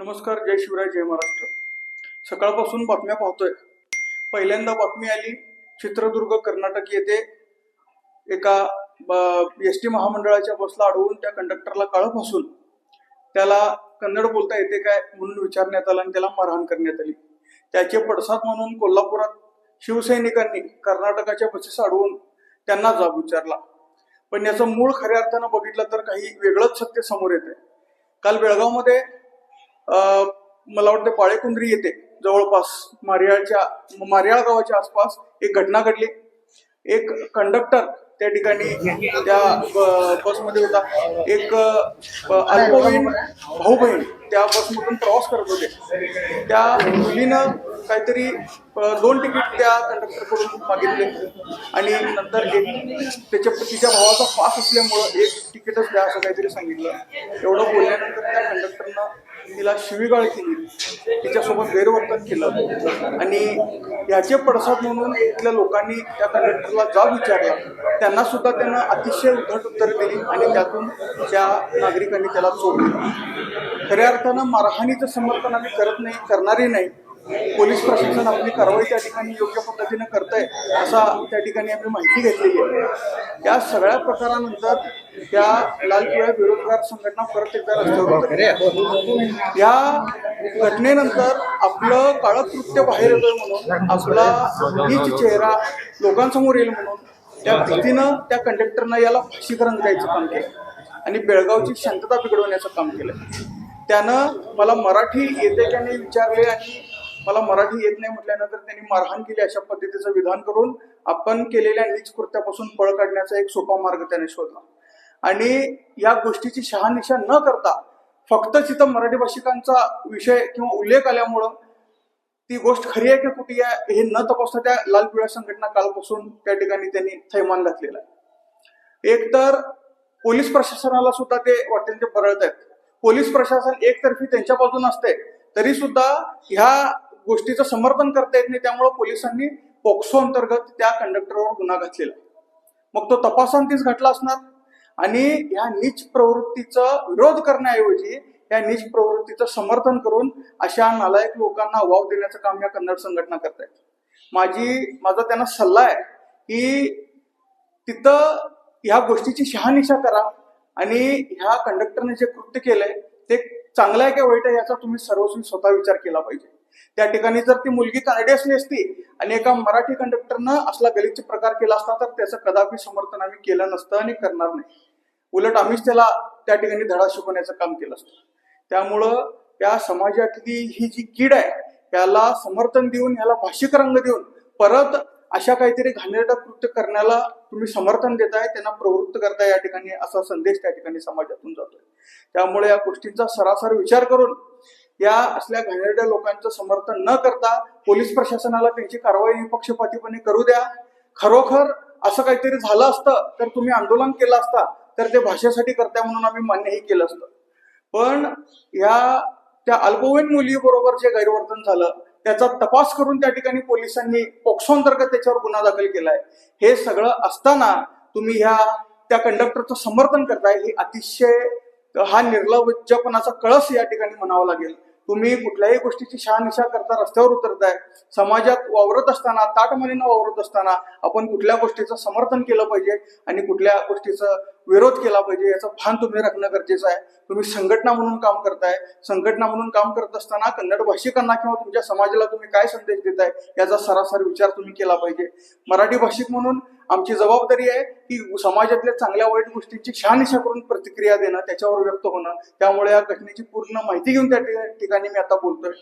नमस्कार जय शिवराय जय महाराष्ट्र. सकाळपासून बातम्या पाहतोय. पहिल्यांदा बातमी आली चित्रदुर्ग कर्नाटक येथे एका एस टी महामंडळाच्या बसला अडवून त्या कंडक्टरला काळपासून फासून. त्याला कन्नड बोलता येते काय म्हणून विचारण्यात आलं आणि त्याला मारहाण करण्यात आली. त्याचे पडसाद म्हणून कोल्हापुरात शिवसैनिकांनी कर्नाटकाच्या बसेस अडवून त्यांना जाब विचारला. पण याचं मूळ खऱ्या अर्थानं बघितलं तर काही वेगळंच सत्य समोर येते काल बेळगावमध्ये मला वाटतं पाळेकुंद्री येते. जवळपास मारियाळच्या मारियाळ गावाच्या आसपास एक घटना घडली. एक कंडक्टर त्या ठिकाणी त्या ब- बसमध्ये होता. एक अल्पवयीन भाऊ बहीण त्या बसमधून प्रवास करत होते. त्या मुलीनं काहीतरी दोन तिकीट त्या कंडक्टरकडून मागितले. आणि नंतर एक त्याच्या तिच्या भावाचा पास असल्यामुळं एक तिकीटच द्या असं काहीतरी सांगितलं. एवढं बोलल्यानंतर त्या कंडक्टरनं तिला शिवीगाळ केली. तिच्यासोबत गैरवर्तन केलं. आणि याचे पडसाद म्हणून इथल्या लोकांनी त्या कंडक्टरला जाब विचारला. त्यांना सुद्धा त्यानं अतिशय उद्धट उत्तर दिली आणि त्यातून त्या नागरिकांनी त्याला चोरलं. खऱ्या अर्थानं मारहाणीचं समर्थन आम्ही करत नाही करणारही नाही. पोलीस प्रशासन आपली कारवाई त्या ठिकाणी योग्य पद्धतीनं करतंय असा त्या ठिकाणी आम्ही माहिती घेतलेली आहे. या सगळ्या प्रकारानंतर त्या लाल पिवळ्या बेरोजगार संघटना परत एकदा रस्त्यावर. या घटनेनंतर आपलं काळं कृत्य बाहेर येतोय म्हणून आपला नीच चेहरा लोकांसमोर येईल म्हणून त्या भीतीनं त्या कंडक्टरनं याला फाशीकरण द्यायचं काम केलं. आणि बेळगावची शांतता बिघडवण्याचं काम केलं. त्यानं मला मराठी येते का नाही विचारले आणि मला मराठी येत नाही म्हटल्यानंतर त्यांनी मारहाण केली अशा पद्धतीचं विधान करून आपण केलेल्या नीच कृत्यापासून पळ काढण्याचा एक सोपा मार्ग त्याने शोधला. आणि या गोष्टीची शहानिशा न करता फक्त तिथं मराठी भाषिकांचा विषय किंवा उल्लेख आल्यामुळं ती गोष्ट खरी आहे की कुठे आहे हे न तपासता त्या लाल पिवळ्या संघटना कालपासून त्या ठिकाणी त्यांनी थैमान घातलेला आहे. एक तर पोलीस प्रशासनाला सुद्धा ते वाटेल ते बरळत आहेत. पोलीस प्रशासन एकतर्फी त्यांच्या बाजून असते तरी सुद्धा ह्या गोष्टीचं समर्थन करता येत नाही त्यामुळे पोलिसांनी पोक्सो अंतर्गत त्या कंडक्टरवर गुन्हा घातलेला. मग तो तपासांतीच घटला असणार. आणि ह्या नीच प्रवृत्तीचा विरोध करण्याऐवजी या नीच प्रवृत्तीचं समर्थन करून अशा नालायक लोकांना वाव देण्याचं काम या कन्नड संघटना करतायत. माझी माझा त्यांना सल्ला आहे की तिथं ह्या गोष्टीची शहानिशा करा आणि ह्या कंडक्टरने जे कृत्य केलंय ते चांगलं आहे की वाईट आहे याचा तुम्ही सर्वस्वी स्वतः विचार केला पाहिजे. त्या ठिकाणी जर ती मुलगी कानडी असली असती आणि एका मराठी कंडक्टरनं असला गलिच्छ प्रकार केला असता तर त्याचं कदापि समर्थन आम्ही केलं नसतं आणि करणार नाही. उलट आम्हीच त्याला त्या ठिकाणी धडा शिकवण्याचं काम केलं असतं. त्यामुळं त्या समाजातली ही जी कीड आहे त्याला समर्थन देऊन याला भाषिक रंग देऊन परत अशा काहीतरी घाणेरडं कृत्य करण्याला तुम्ही समर्थन देताय त्यांना प्रवृत्त करताय या ठिकाणी असा संदेश त्या ठिकाणी समाजातून जातोय. त्यामुळे या गोष्टींचा सरासर विचार करून या असल्या घाणेरड्या लोकांचं समर्थन न करता पोलीस प्रशासनाला त्यांची कारवाई निपक्षपातीपणे करू द्या. खरोखर असं काहीतरी झालं असतं तर तुम्ही आंदोलन केलं असता तर ते भाषेसाठी करताय म्हणून आम्ही मान्यही केलं असतं. पण या त्या अल्पवयीन मुलीबरोबर जे गैरवर्तन झालं त्याचा तपास करून त्या ठिकाणी पोलिसांनी पोक्सो अंतर्गत त्याच्यावर गुन्हा दाखल केलाय. हे सगळं असताना तुम्ही ह्या त्या कंडक्टरचं समर्थन करताय हे अतिशय हा निर्लज्जपणाचा कळस या ठिकाणी म्हणावा लागेल. तुम्ही कुठल्याही गोष्टीची शहानिशा करता रस्त्यावर उतरताय समाजात वावरत असताना ताटमनीनं वावरत असताना आपण कुठल्या गोष्टीचं समर्थन केलं पाहिजे आणि कुठल्या गोष्टीचा विरोध केला पाहिजे याचं भान तुम्ही राखणं गरजेचं आहे. तुम्ही संघटना म्हणून काम करताय. संघटना म्हणून काम करत असताना कन्नड भाषिकांना किंवा तुमच्या समाजाला तुम्ही काय संदेश देताय याचा सरासर विचार तुम्ही केला पाहिजे. मराठी भाषिक म्हणून आमची जबाबदारी आहे की समाजातल्या चांगल्या वाईट गोष्टींची शहानिशा करून प्रतिक्रिया देणं त्याच्यावर व्यक्त होणं. त्यामुळे या घटनेची पूर्ण माहिती घेऊन त्या ठिकाणी मी आता बोलतोय.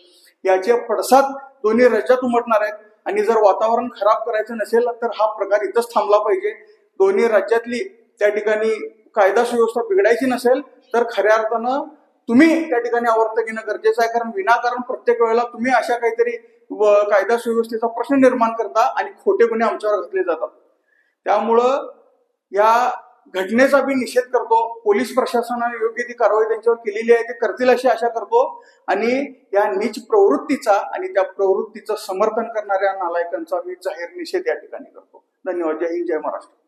याचे पडसाद दोन्ही राज्यात उमटणार आहेत. आणि जर वातावरण खराब करायचं नसेल तर हा प्रकार इथंच थांबला पाहिजे. दोन्ही राज्यातली त्या ठिकाणी कायदा सुव्यवस्था बिघडायची नसेल तर खऱ्या अर्थानं तुम्ही त्या ठिकाणी आवर्त घेणं गरजेचं आहे. कारण विनाकारण प्रत्येक वेळेला तुम्ही अशा काहीतरी कायदा सुव्यवस्थेचा प्रश्न निर्माण करता आणि खोटे गुन्हे आमच्यावर घातले जातात. त्यामुळं या घटनेचा मी निषेध करतो. पोलीस प्रशासनाने योग्य ती कारवाई त्यांच्यावर केलेली आहे ते करतील अशी आशा करतो. आणि या नीच प्रवृत्तीचा आणि त्या प्रवृत्तीचं समर्थन करणाऱ्या नालायकांचा मी जाहीर निषेध या ठिकाणी करतो. धन्यवाद. जय हिंद जय महाराष्ट्र.